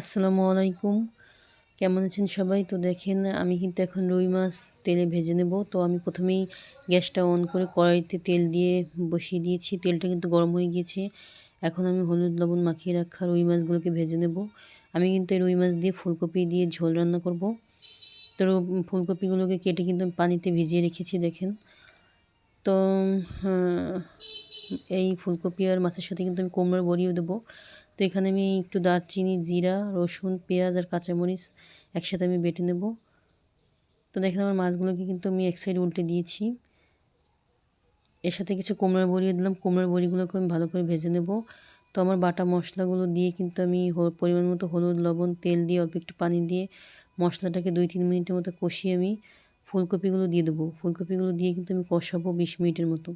আসসালামু আলাইকুম। কেমন আছেন সবাই? তো দেখেন, আমি কিন্তু এখন রুই মাছ তেলে ভেজে নেব। তো আমি প্রথমেই গ্যাসটা অন করে কড়াইতে তেল দিয়ে বসিয়ে দিয়েছি। তেলটা কিন্তু গরম হয়ে গিয়েছে। এখন আমি হলুদ লবণ মাখিয়ে রাখা রুই মাছগুলোকে ভেজে নেব। আমি কিন্তু এই রুই মাছ দিয়ে ফুলকপি দিয়ে ঝোল রান্না করব। তো ফুলকপিগুলোকে কেটে কিন্তু আমি পানিতে ভিজিয়ে রেখেছি, দেখেন। তো এই ফুলকপি আর মাছের সাথে কিন্তু আমি কুমড়োর বড়িও দেবো। তো এখানে আমি একটু দারচিনি, জিরা, রসুন, পেঁয়াজ আর কাঁচামরিচ একসাথে আমি বেটে নেব। তো দেখেন আমার মাছগুলোকে কিন্তু আমি এক সাইড উল্টে দিয়েছি। এর সাথে কিছু কুমড়োর বড়িয়ে দিলাম। কুমড়োর বড়িগুলোকে আমি ভালো করে ভেজে নেব। তো আমার বাটা মশলাগুলো দিয়ে কিন্তু আমি পরিমাণ মতো হলুদ, লবণ, তেল দিয়ে অল্প একটু পানি দিয়ে মশলাটাকে দুই তিন মিনিটের মতো কষিয়ে আমি ফুলকপিগুলো দিয়ে দেবো। ফুলকপিগুলো দিয়ে কিন্তু আমি কষাবো বিশ মিনিটের মতো।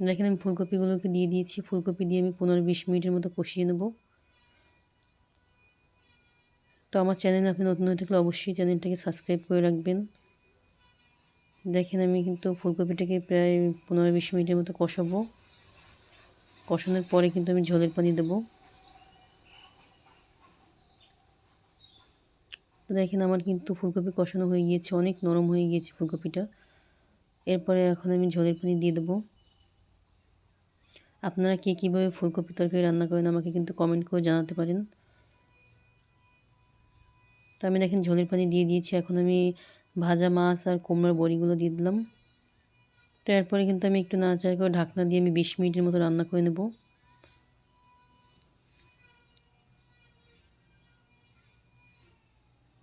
দেখেন আমি ফুলকপিগুলোকে দিয়ে দিয়েছি। ফুলকপি দিয়ে আমি পনেরো বিশ মিনিটের মতো কষিয়ে নেব। তো আমার চ্যানেল আপনি নতুন হয়ে থাকলে অবশ্যই চ্যানেলটাকে সাবস্ক্রাইব করে রাখবেন। দেখেন আমি কিন্তু ফুলকপিটাকে প্রায় পনেরো বিশ মিনিটের মতো কষাবো। কষানোর পরে কিন্তু আমি ঝোলের পানি দেবো। দেখেন আমার কিন্তু ফুলকপি কষানো হয়ে গিয়েছে, অনেক নরম হয়ে গিয়েছে ফুলকপিটা। এরপরে এখন আমি ঝোলের পানি দিয়ে দেবো। আপনারা কে কীভাবে ফুলকপি তরকারি রান্না করেন আমাকে কিন্তু কমেন্ট করে জানাতে পারেন। তো আমি দেখেন ঝোলের পানি দিয়ে দিয়েছি, এখন আমি ভাজা মাছ আর কুমড়োর বড়িগুলো দিয়ে দিলাম। তো এরপরে কিন্তু আমি একটু নাড়াচাড়া করে ঢাকনা দিয়ে আমি বিশ মিনিটের মতো রান্না করে নেব।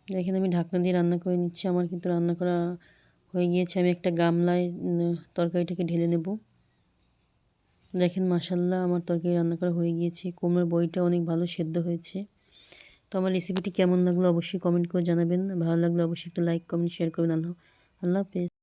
দেখেন আমি ঢাকনা দিয়ে রান্না করে নিচ্ছি, আমার কিন্তু রান্না করা হয়ে গিয়েছে। আমি একটা গামলায় তরকারিটাকে ঢেলে নেব। দেখেন মাসাল্লাহ আমার তরকারি রান্না করা হয়ে গিয়েছে। কুমড়োর বইটা অনেক ভালো সেদ্ধ হয়েছে। তো আমার রেসিপিটি কেমন লাগল অবশ্যই কমেন্ট করে জানাবেন। ভালো লাগলে অবশ্যই একটা লাইক কমেন্ট শেয়ার করবেন। আল্লাহ আল্লাহ হাফেজ।